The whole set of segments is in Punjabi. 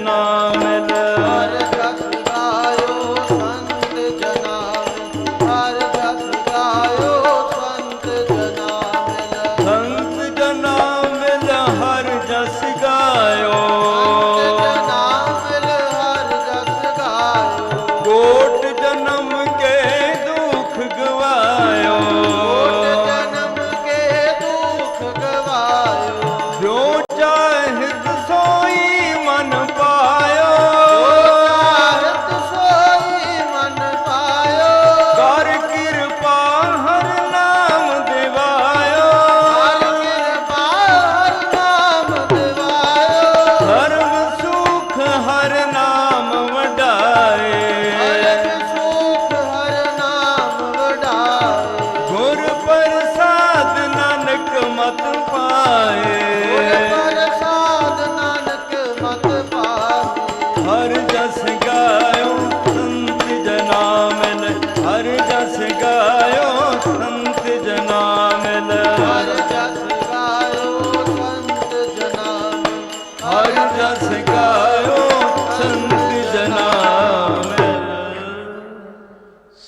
ਜਨਾ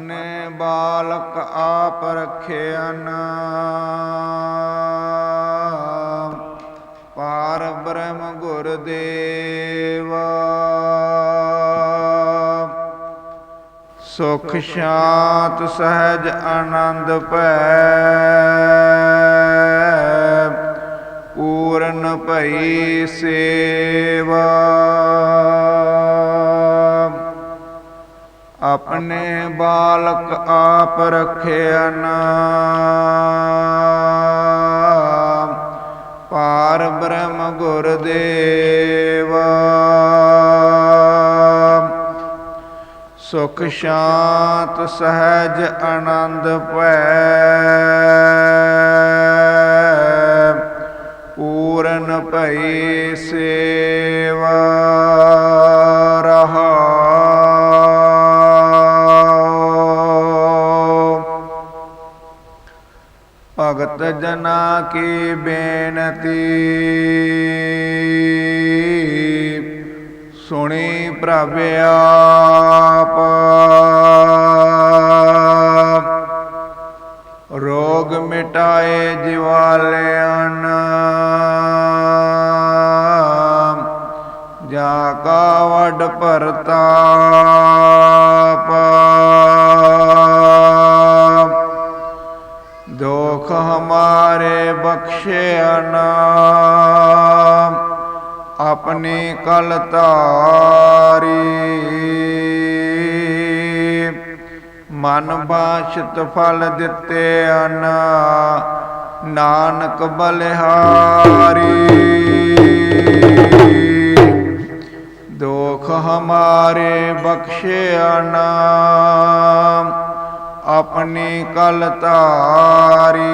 ਆਪਣੇ ਬਾਲਕ ਆਪ ਰਖਿਆਨ ਪਾਰ ਬ੍ਰਹਮ ਗੁਰ ਦੇਵਾ। ਸੁਖ ਸ਼ਾਂਤ ਸਹਿਜ ਆਨੰਦ ਭੈ। ਪੂਰਨ ਭਈ ਸੇਵਾ। ਆਪਣੇ ਬਾਲਕ ਆਪ ਰਖਿਆ ਪਾਰ ਬ੍ਰਹਮ ਗੁਰਦੇਵ। ਸੁਖ ਸ਼ਾਂਤ ਸਹਿਜ ਆਨੰਦ ਭੈ ਪੂਰਨ ਭਈ ਸੇਵਾ। ਭਗਤ ਜਨਾ ਕੀ ਬੇਨਤੀ? ਸੁਣੀ ਪ੍ਰਭ ਆਪ। ਰੋਗ ਮਿਟਾਏ ਜਿਵਾਲਿਆਂ ਜਾ ਕਾ ਵਡ ਪਰਤਾਪ ਬਖਸ਼ਿਆ ਨਾਮ, ਆਪਣੀ ਕਲ ਤਾਰੀ। ਮਨ ਬਾਸ਼ਤ ਫਲ ਦਿੱਤੇ ਅਨ, ਨਾਨਕ ਬਲਿਹਾਰੀ। ਦੁਖ ਹਮਾਰੇ ਬਖਸ਼ਿਆ ਨਾਮ ਆਪਣੀ ਕਲ ਤਾਰੀ।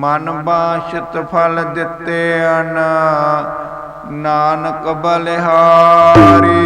ਮਨ ਬਾਸ਼ਤ ਫਲ ਦਿੱਤੇ ਅਨ। ਨਾਨਕ ਬਲਿਹਾਰੀ।